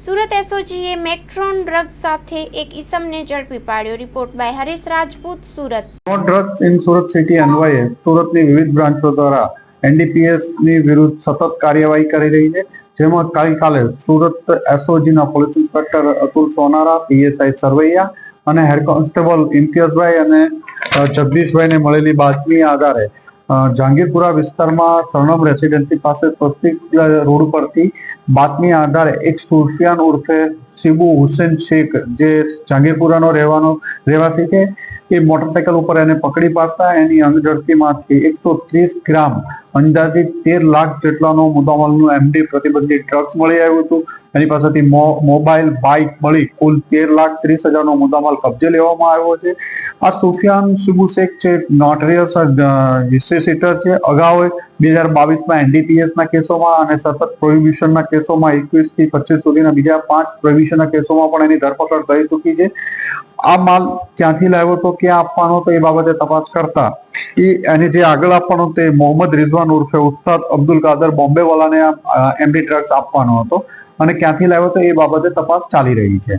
Surat એસઓજીએ મેક્ટ્રોન drugs સાથે એક ઇસમને ઝડપી પાડ્યો. Report by Harish Rajput, Surat. Drugs in Surat city અન્વયે સુરતની વિવિધ બ્રાન્ચો દ્વારા એનડીપીએસની વિરુદ્ધ સતત કાર્યવાહી કરી રહી છે. જેમાં ગઈકાલે Surat એસઓજીના police inspector Atul Sonara, PSI Sarvaiya અને હેડ કોન્સ્ટેબલ ઇમ્તિયાઝભાઈ અને જગદીશભાઈને મળેલી બાતમી આધારે જહાંગીરપુરા વિસ્તારમાં સરણમ રેસિડેન્સી પાસે સ્વસ્તિક રોડ પરથી બાતમી આધારે એક સુફિયાન ઉર્ફે શિબુ હુસેન શેખ, જે જહાંગીરપુરાનો રહેવાનો રહેવાસી છે. એ મોટરસાયકલ ઉપર એને પકડી પાડતા એની અંગઝડતીમાંથી એકસો ત્રીસ ગ્રામ અંદાજિત તેર લાખ જેટલાનો મુદ્દામાલનું એમડી પ્રતિબંધિત ડ્રગ્સ મળી આવ્યું હતું. એની પાસેથી મોબાઈલ બાઇક મળી કુલ તેર લાખ ત્રીસ હજારનો મુદ્દામાલ કબજે લેવામાં આવ્યો છે. આ સુફિયાન શિબુ શેખ છે નોટરિયસ હિસ્ટ્રીસીટર છે. અગાઉ બે હજાર બાવીસમાં એનડીપીએસના કેસોમાં અને સતત પ્રોહિબિશનના કેસોમાં એકવીસથી પચીસ સુધીના બીજા પાંચ પ્રોહિબિશનના કેસોમાં પણ એની ધરપકડ થઈ ચૂકી છે. આ માલ ક્યાંથી લાવ્યો તો ક્યાં આપવાનો તો એ બાબતે તપાસ કરતા. એ એને જે આગળ આપવાનો તે મોહમ્મદ રિઝવાન ઉર્ફે ઉસ્તાદ અબ્દુલ કાદર બોમ્બે વાલાને એમડી ડ્રગ્સ આપવાનો હતો અને ક્યાંથી લાવ્યો તો એ બાબતે તપાસ ચાલી રહી છે.